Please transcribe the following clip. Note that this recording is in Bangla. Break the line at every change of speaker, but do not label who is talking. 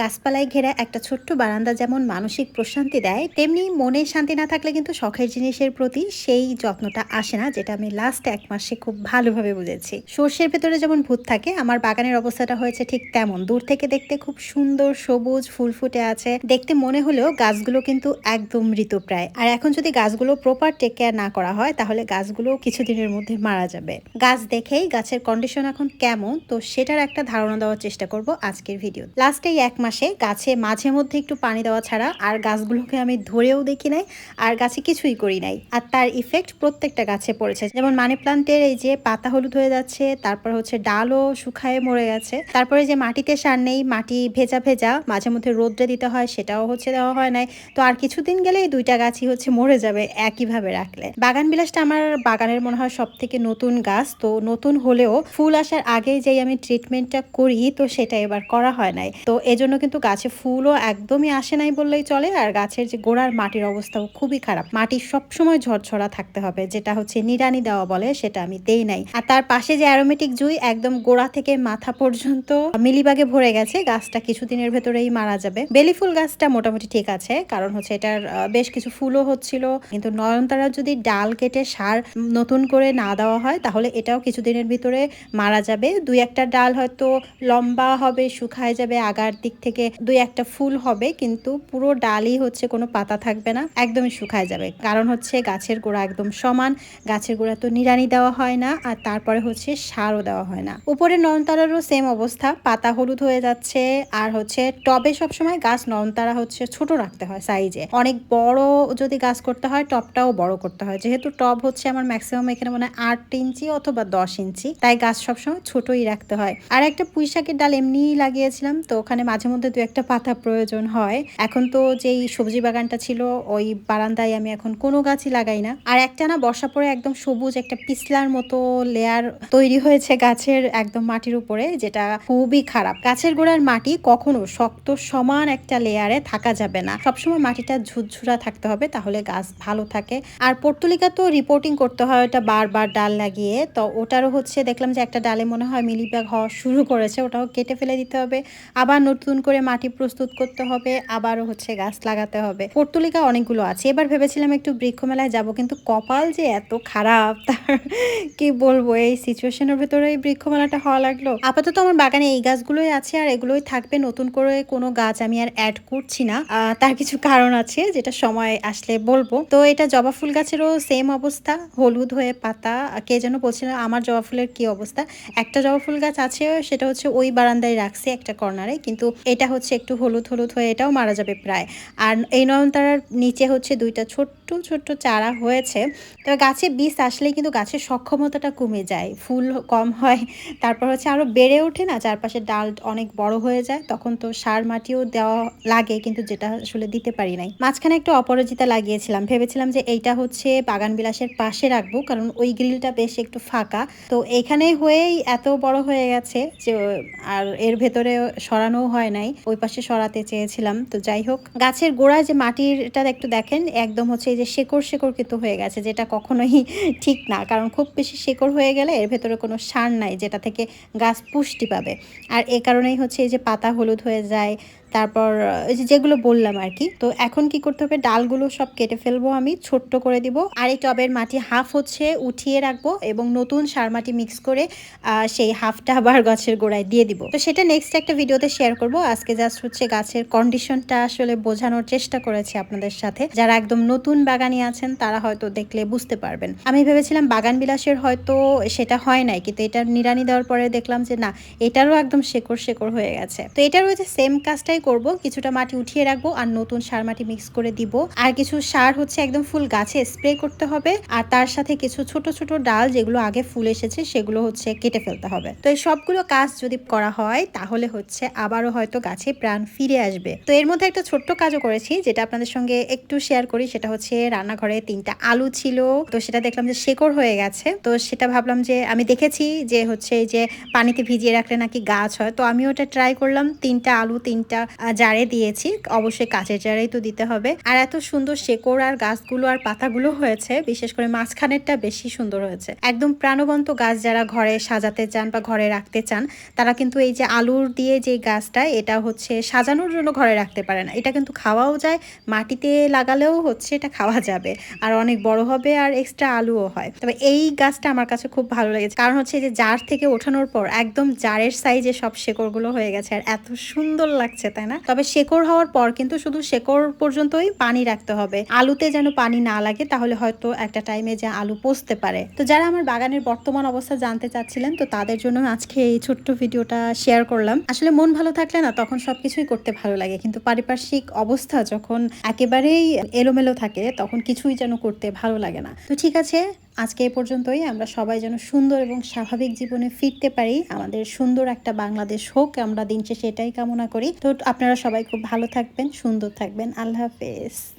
গাছপালায় ঘেরা একটা ছোট্ট বারান্দা যেমন মানসিক প্রশান্তি দেয়, তেমনি মনে শান্তি না থাকলে কিন্তু শখের জিনিসের প্রতি সেই যত্নটা আসে না, যেটা আমি লাস্ট এক মাসে খুব ভালোভাবে বুঝেছি। সর্ষের ভেতরে যেমন ভূত থাকে, আমার বাগানের অবস্থাটা হয়েছে ঠিক তেমন। দূর থেকে দেখতে খুব সুন্দর সবুজ ফুল ফুটে আছে। দেখতে মনে হলেও গাছগুলো কিন্তু একদম মৃতপ্রায় আর এখন যদি গাছগুলো প্রপার টেক কেয়ার না করা হয়, তাহলে গাছগুলো কিছুদিনের মধ্যে মারা যাবে। গাছ দেখেই গাছের কন্ডিশন এখন কেমন, তো সেটার একটা ধারণা দেওয়ার চেষ্টা করব আজকের ভিডিও লাস্টে এক মাসে গাছে মাঝে মধ্যে একটু পানি দেওয়া ছাড়া আর গাছগুলোকে আমি ধরেও দেখি নাই, আর গাছে কিছুই করি নাই। আর তার ইফেক্ট প্রত্যেকটা গাছে পড়েছে। যেমন মানি প্লান্টের এই যে পাতা হলুদ হয়ে যাচ্ছে, তারপর হচ্ছে ডালও শুকায় মরে গেছে। তারপরে যে মাটিতে সার নেই, মাটি ভেজা ভেজা, মাঝে মধ্যে রোদ্রে দিতে হয়, সেটাও হচ্ছে দেওয়া হয় নাই। তো আর কিছুদিন গেলে এই দুইটা গাছই হচ্ছে মরে যাবে একইভাবে রাখলে। বাগান বিলাসটা আমার বাগানের মনে হয় সব থেকে নতুন গাছ। তো নতুন হলেও ফুল আসার আগে যেই আমি ট্রিটমেন্টটা করি, তো সেটা এবার করা হয় নাই। তো এজন্য কিন্তু গাছে ফুলও একদমই আসে নাই বললেই চলে। আর গাছের যে গোড়ার মাটির অবস্থাও খুবই খারাপ। মাটি সবসময় ঝরঝরা থাকতে হবে, যেটা হচ্ছে নিড়ানি দেওয়া বলে, সেটা আমি দেই নাই। আর তার পাশে যে অ্যারোমেটিক জুই একদম গোড়া থেকে মাথা পর্যন্ত মিলিবাগে ভরে গেছে, গাছটা কিছুদিনের ভেতরেই মারা যাবে। বেলি ফুল গাছটা মোটামুটি ঠিক আছে, কারণ হচ্ছে এটার বেশ কিছু ফুলও হচ্ছিল। কিন্তু নয়নতারা যদি ডাল কেটে সার নতুন করে না দেওয়া হয়, তাহলে এটাও কিছুদিনের ভিতরে মারা যাবে। দুই একটা ডাল হয়তো লম্বা হবে, শুকায় যাবে, আগার দিক থেকে দুই একটা ফুল হবে, কিন্তু পুরো ডালই হচ্ছে কোনো পাতা থাকবে না, একদমই শুকায় যাবে। কারণ হচ্ছে গাছের গোড়া একদম সমান, গাছের গোড়া তো নিড়ানি দেওয়া হয় না, আর তারপরে হচ্ছে সারও দেওয়া হয় না। উপরে নয়নতারারও সেম অবস্থা, পাতা হলুদ হয়ে যাচ্ছে, আর হচ্ছে টবে সবসময় গাছ নয়নতারা হচ্ছে ছোট রাখতে হয় সাইজে অনেক বড় যদি গাছ করতে হয়, টবটাও বড় করতে হয়। যেহেতু টব হচ্ছে আমার ম্যাক্সিমাম এখানে মানে আট ইঞ্চি অথবা দশ ইঞ্চি, তাই গাছ সবসময় ছোটই রাখতে হয়। আর একটা পুঁইশাকের ডাল এমনিই লাগিয়েছিলাম, তো ওখানে মাঝে মধ্যে দু একটা পাতা প্রয়োজন হয়। এখন তো যেই সবজি বাগানটা ছিল, ওই বারান্দায় আমি এখন কোনো গাছই লাগাই না। আর একটা না, বর্ষা পরে একদম সবুজ একটা পিছলার মতো লেয়ার তৈরি হয়েছে গাছের একদম মাটির উপরে, যেটা খুবই খারাপ। গাছের গোড়ার মাটি কখনো শক্ত, সমান একটা লেয়ারে থাকা যাবে না। সবসময় মাটিটা ঝুরঝুরা থাকতে হবে, তাহলে গাছ ভালো থাকে। আর পর্তুলিকা তো রিপোর্টিং করতে হয়, ওটা বারবার ডাল লাগিয়ে তো ওটারও হচ্ছে, দেখলাম যে একটা ডালে মনে হয় মিলিবাগ হওয়া শুরু করেছে, ওটাও কেটে ফেলে দিতে হবে। আবার নতুন করে মাটি প্রস্তুত করতে হবে, আবারও হচ্ছে গাছ লাগাতে হবে। পর্তুলিকা অনেকগুলো আছে। এবার ভেবেছিলাম একটু বৃক্ষ মেলায় যাব, কিন্তু কপাল যে এত খারাপ, তার কি বলব? এই সিচুয়েশনের ভেতরে এই বৃক্ষ মেলাটা হওয়া লাগল। আপাতত আমার বাগানে এই গাছগুলোই আছে, আর এগুলোই থাকবে। নতুন করে কোনো গাছ আমি আর অ্যাড করছি না। তার কিছু কারণ আছে, যেটা সময় আসলে বলব। তো এটা জবা ফুল গাছেরও সেম অবস্থা। হলুদ হয়ে পাতা কে যেন বলছিল আমার জবা ফুলের কি অবস্থা? একটা জবা ফুল গাছ আছে, সেটা হচ্ছে ওই বারান্দায় রাখছি একটা কর্নারে কিন্তু এটা হচ্ছে একটু হলুদ হলুদ হয়ে এটাও মারা যাবে প্রায়। আর এই নয়নতারার নিচে হচ্ছে দুইটা ছোট্ট ছোট্ট চারা হয়েছে। তো গাছে বীজ আসলেই কিন্তু গাছের সক্ষমতাটা কমে যায়। ফুল কম হয়, তারপর হচ্ছে আরও বেড়ে ওঠে না চারপাশে ডাল অনেক বড় হয়ে যায়, তখন তো সার মাটিও দেওয়া লাগে কিন্তু যেটা আসলে দিতে পারি নাই। মাঝখানে একটু অপরাজিতা লাগিয়েছিলাম। ভেবেছিলাম যে এইটা হচ্ছে বাগান বিলাসের পাশে রাখব, কারণ ওই গ্রিলটা বেশ একটু ফাঁকা। তো এখানে হয়েই এত বড় হয়ে গেছে যে, আর এর ভেতরে সরানো হয় নাই। ওই পাশে সরাতে চেয়েছিলাম। তো যাই হোক, গাছের গোড়া যে মাটিরটা একটু দেখেন, একদম হচ্ছে এই যে শেকড় শেকড় কিন্তু হয়ে গেছে, যেটা কখনোই ঠিক না। কারণ খুব বেশি শেকড় হয়ে গেলে এর ভেতরে কোনো সার নাই, যেটা থেকে গাছ পুষ্টি পাবে। আর এ কারণেই হচ্ছে এই যে পাতা হলুদ হয়ে যায় তারপর ওই যেগুলো বললাম আর কি, তো এখন কি করতে হবে? ডালগুলো সব কেটে ফেলব আমি, ছোট্ট করে দিব। আর এই টবের মাটি হাফ হচ্ছে উঠিয়ে রাখব এবং নতুন সার মাটি মিক্স করে সেই হাফটা আবার গাছের গোড়ায় দিয়ে দিব। তো সেটা নেক্সট একটা ভিডিওতে শেয়ার করব। আজকে জাস্ট হচ্ছে গাছের কন্ডিশনটা আসলে বোঝানোর চেষ্টা করেছি আপনাদের সাথে। যারা একদম নতুন বাগানি আছেন, তারা হয়তো দেখলে বুঝতে পারবেন। আমি ভেবেছিলাম বাগান বিলাসের হয়তো সেটা হয় নাই, কিন্তু এটা নিরানি দেওয়ার পরে দেখলাম যে না, এটারও একদম শেকড় শেকড় হয়ে গেছে। তো এটারও যে সেম কাজটাই করব, কিছুটা মাটি উঠিয়ে রাখব আর নতুন সার মাটি মিক্স করে দিব। আর কিছু সার হচ্ছে একদম ফুল গাছে স্প্রে করতে হবে। আর তার সাথে কিছু ছোট ছোট ডাল যেগুলো আগে ফুল এসেছে সেগুলো হচ্ছে কেটে ফেলতে হবে। তো এই সবগুলো কাজ যদি করা হয়, তাহলে হচ্ছে আবারও হয়তো গাছে প্রাণ ফিরে আসবে। তো এর মধ্যে একটা ছোট্ট কাজও করেছি, যেটা আপনাদের সঙ্গে একটু শেয়ার করি। সেটা হচ্ছে রান্নাঘরে তিনটা আলু ছিল, তো সেটা দেখলাম যে শেকড় হয়ে গেছে। তো সেটা ভাবলাম যে আমি দেখেছি যে হচ্ছে এই যে পানিতে ভিজিয়ে রাখলে নাকি গাছ হয়। তো আমি ওটা ট্রাই করলাম, তিনটা আলু, তিনটা জারে দিয়েছি। অবশ্যই কাঁচের জারেই তো দিতে হবে। আর এত সুন্দর শেকড় আর গাছগুলো আর পাতাগুলো হয়েছে, বিশেষ করে মাঝখানেরটা বেশি সুন্দর হয়েছে। একদম প্রাণবন্ত গাছ যারা ঘরে সাজাতে চান বা ঘরে রাখতে চান, তারা কিন্তু এই যে আলুর দিয়ে যে গাছটা, এটা হচ্ছে সাজানোর জন্য ঘরে রাখতে পারে না। এটা কিন্তু খাওয়াও যায়, মাটিতে লাগালেও হচ্ছে এটা খাওয়া যাবে। আর অনেক বড় হবে আর এক্সট্রা আলুও হয়। তবে এই গাছটা আমার কাছে খুব ভালো লেগেছে। কারণ হচ্ছে যে জার থেকে ওঠানোর পর একদম জারের সাইজে সব শেকড়গুলো হয়ে গেছে। আর এত সুন্দর লাগছে তাই না? তবে শেকড় হওয়ার পর কিন্তু শুধু শেকড় পর্যন্তই পানি রাখতে হবে। আলুতে যেন পানি না লাগে, তাহলে হয়তো একটা টাইমে যে আলু পচতে পারে। তো যারা আমার বাগানের বর্তমান অবস্থা জানতে চাচ্ছিলেন, তো তাদের জন্য আজকে এই ছোট্ট ভিডিওটা শেয়ার করলাম। আসলে মন ভালো থাকলে না, তখন সবকিছুই করতে ভালো লাগে। কিন্তু পারিপার্শ্বিক অবস্থা যখন একেবারেই এলোমেলো থাকে, তখন কিছুই যেন করতে ভালো লাগে না। তো ঠিক আছে আজকে এ পর্যন্তই। আমরা সবাই যেন সুন্দর এবং স্বাভাবিক জীবনে ফিরতে পারি। আমাদের সুন্দর একটা বাংলাদেশ হোক, আমরা দিন শেষে এটাই কামনা করি। তো আপনারা সবাই খুব ভালো থাকবেন, সুন্দর থাকবেন। আল্লাহ হাফেজ।